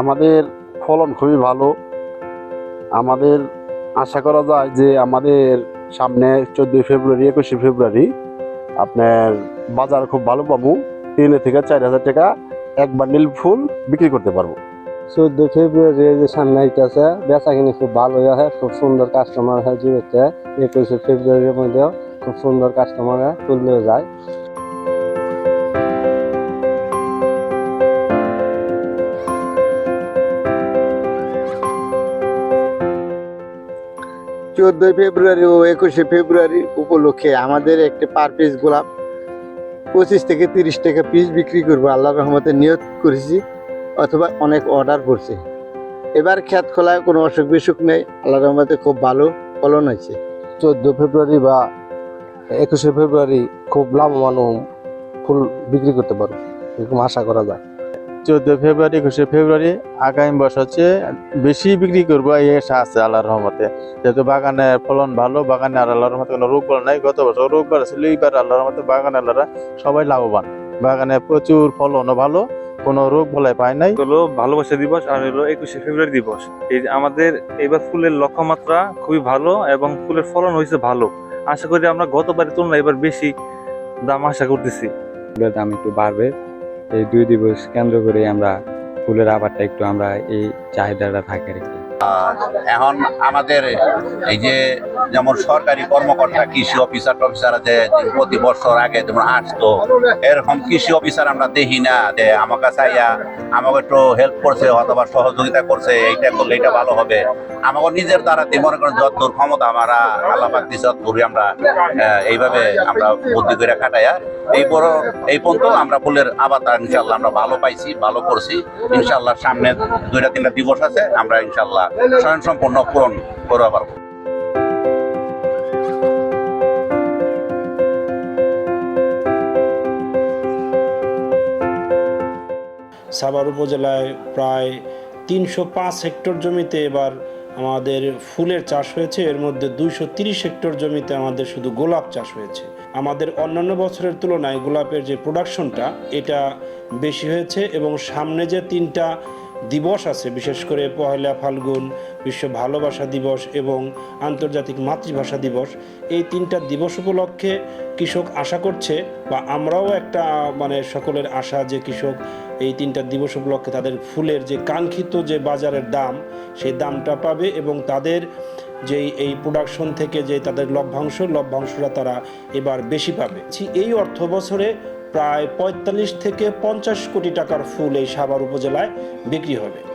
আমাদের ফলন খুবই ভালো। আমাদের আশা করা যায় যে আমাদের সামনে চোদ্দোই ফেব্রুয়ারি, একুশে ফেব্রুয়ারি আপনার বাজার খুব ভালো পাবো। তিন থেকে চার হাজার টাকা এক বান্ডিল ফুল বিক্রি করতে পারব। চোদ্দ ফেব্রুয়ারি যে সামনে আইতেছে বেচা কিনে খুব ভালো হয়, খুব সুন্দর কাস্টমার হয় জুড়েছে একুশে ফেব্রুয়ারির মধ্যেও খুব সুন্দর কাস্টমার হয় তুললে যায়। চোদ্দই ফেব্রুয়ারি ও একুশে ফেব্রুয়ারি উপলক্ষে আমাদের একটি পার পিস গোলাপ পঁচিশ থেকে তিরিশ টাকা পিস বিক্রি করব আল্লাহ রহমতে নিয়োগ করেছি অথবা অনেক অর্ডার করছে। এবার খ্যাত খোলায় কোনো অসুখ বিসুখ নেই আল্লাহ রহমতে খুব ভালো ফলন হয়েছে। চোদ্দ ফেব্রুয়ারি বা একুশে ফেব্রুয়ারি খুব লাভবান ফুল বিক্রি করতে পারব, এরকম আশা করা যায়। চোদ্দ ফেব্রুয়ারি একুশে ফেব্রুয়ারি আগামী বছর হচ্ছে বেশি বিক্রি করব এই আশা আছে আল্লাহর রহমতে। যেহেতু বাগানের ফলন ভালো বাগানে আর আল্লাহর রহমতে কোনো রোগ বলা নাই। গত বছর রোগ ছিল এইবার আল্লাহর রহমতে বাগানে আল্লাহরা সবাই লাভবান। বাগানে প্রচুর ফলনও ভালো কোনো রোগ বলায় পায় নাই। হলো ভালোবাসা দিবস আর হলো একুশে ফেব্রুয়ারি দিবস। এই আমাদের এবার ফুলের লক্ষ্যমাত্রা খুবই ভালো এবং ফুলের ফলন হয়েছে ভালো। আশা করি আমরা গতবারের তুলনায় এবার বেশি দাম আশা করতেছি। দাম একটু বাড়বে। এই দুই দিবস কেন্দ্র করে আমরা ফুলের আবারটা একটু আমরা এই চাহিদাটা থাকে আর কি। এখন আমাদের এই যে যেমন সরকারি কর্মকর্তা, কৃষি অফিসার, টফিসার আছে প্রতি বছর আগে যেমন আসতো, এরকম কৃষি অফিসার আমরা দেখি না, যে আমার কাছে আইয়া আমাকে একটু হেল্প করছে অথবা সহযোগিতা করছে, এইটা করলে এটা ভালো হবে। আমাকে নিজের দ্বারা দিয়ে মনে করেন যতদূর ক্ষমতা আমরা আল্লাপাক দিচ্ছে আমরা এইভাবে আমরা বুদ্ধি করে কাটাইয়া এই বড়, এই পর্যন্ত আমরা ফুলের আবার ইনশাল্লাহ আমরা ভালো পাইছি, ভালো করছি। ইনশাল্লাহ সামনে দুইটা তিনটা দিবস আছে, আমরা ইনশাল্লাহ পূরণ পারব সাভার উপজেলায় প্রায় তিনশো পাঁচ হেক্টর জমিতে এবার আমাদের ফুলের চাষ হয়েছে। এর মধ্যে দুইশো তিরিশ হেক্টর জমিতে আমাদের শুধু গোলাপ চাষ হয়েছে। আমাদের অন্যান্য বছরের তুলনায় গোলাপের যে প্রোডাকশনটা এটা বেশি হয়েছে এবং সামনে যে তিনটা দিবস আছে, বিশেষ করে পহেলা ফাল্গুন, বিশ্ব ভালোবাসা দিবস এবং আন্তর্জাতিক মাতৃভাষা দিবস। এই তিনটা দিবস উপলক্ষে কৃষক আশা করছে বা আমরাও একটা মানে সকলের আশা যে কৃষক এই তিনটা দিবস উপলক্ষে তাদের ফুলের যে কাঙ্ক্ষিত যে বাজারের দাম, সেই দামটা পাবে এবং তাদের যেই, এই প্রোডাকশন থেকে যে তাদের লভ্যাংশ, লভ্যাংশটা তারা এবার বেশি পাবে। এই অর্থ বছরে প্রায় পঁয়তাল্লিশ থেকে পঞ্চাশ কোটি টাকার ফুল এই সাভার উপজেলায় বিক্রি হবে।